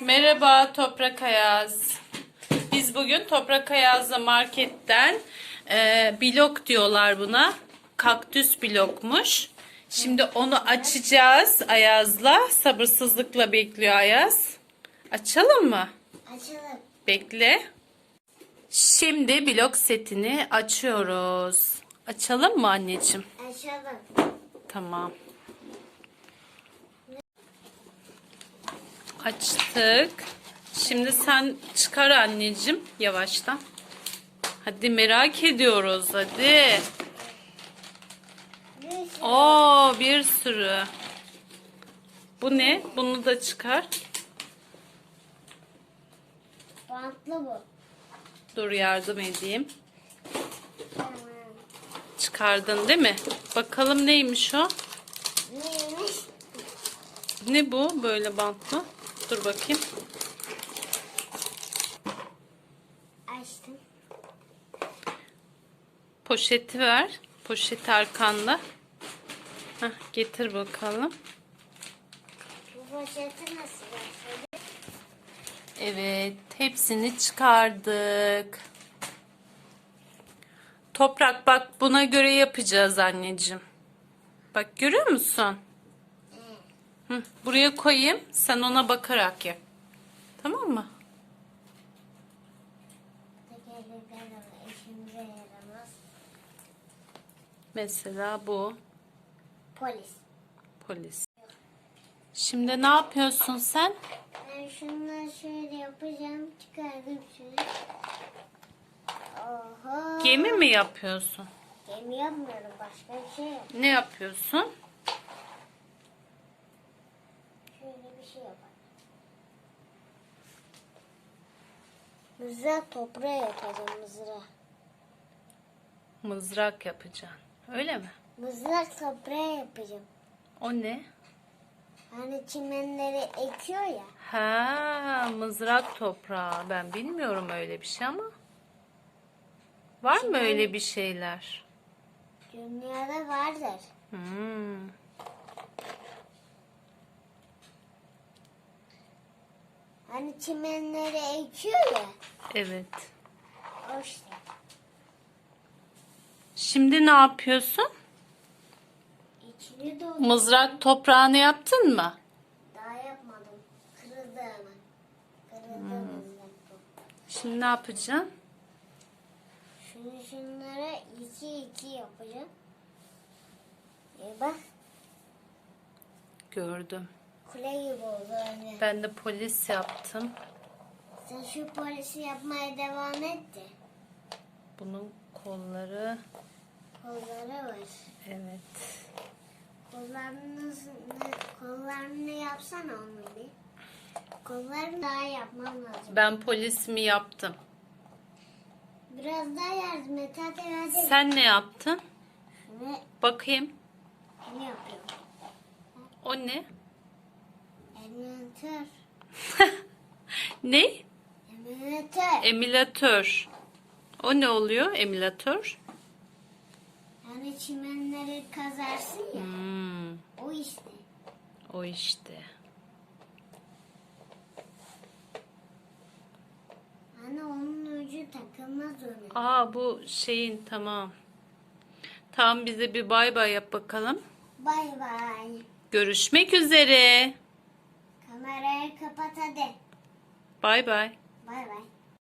Merhaba Toprak Ayaz. Biz bugün Toprak Ayaz'la marketten e, blok diyorlar buna. Kaktüs blokmuş. Şimdi onu açacağız Ayaz'la. Sabırsızlıkla bekliyor Ayaz. Açalım mı? Açalım. Bekle. Şimdi blok setini açıyoruz. Açalım mı anneciğim? Açalım. Tamam. Açtık. Şimdi sen çıkar anneciğim yavaştan. Hadi merak ediyoruz hadi. Oo bir sürü. Bu ne? Bunu da çıkar. bantlı bu. Dur yardım edeyim. Çıkardın değil mi? Bakalım neymiş o? Neymiş? Ne bu? Böyle bantlı. Dur bakayım. Açtım. Poşeti ver. Poşeti arkanda. Heh, getir bakalım. Bu poşeti nasıl başladı? Evet, hepsini çıkardık. Toprak bak buna göre yapacağız anneciğim. Bak görüyor musun? Hı, buraya koyayım. Sen ona bakarak yap. Tamam mı? Mesela bu Polis. polis. Şimdi ne yapıyorsun sen? Ben şunları şöyle yapacağım. Çıkardım şunu. Oho. Gemi mi yapıyorsun? Gemi yapmıyorum. Başka bir şey yap. Ne yapıyorsun? Şöyle bir şey yapalım. Mızrak toprağı yapacağım mızrak. Mızrak yapacaksın. Öyle mi? Mızrak toprağı yapacağım. O ne? Hani çimenleri ekiyor ya. Ha, mızrak toprağı. Ben bilmiyorum öyle bir şey ama. Var mı öyle bir şeyler? Dünyada vardır. Hmm. Hani çimenleri ekiyor ya. Evet. O işte. Şimdi ne yapıyorsun? İçini doldu. Mızrak toprağını yaptın mı? Daha yapmadım. Kırıldı ama. Kırıldı mızrak toprağı. Şimdi ne yapacaksın? Şunu şunlara iki iki yapacağım. E bak Gördüm. Kule gibi oldu anne. Ben de polis yaptım. Sen şu polisi yapmaya devam et de. Bunun kolları. Kolları var. Evet. Kollarını, kollarını yapsana onu bir. Kollarını daha yapmam lazım. Ben polisimi yaptım. Biraz daha yardım et hadi hadi. Sen ne yaptın? Şunu, Bakayım. şunu yapıyorum. O ne? Emülatör. Ne? Emülatör. Emilatör. O ne oluyor? Emilatör. Yani çimenleri kazarsın ya. Hmm, O işte. o işte. Hani onun ucu takılmaz ona. Aa bu şeyin tamam. Tamam bize bir bay bay yap bakalım. Bay bay. Görüşmek üzere. Kamerayı kapat hadi. Bay bay. Bay bay.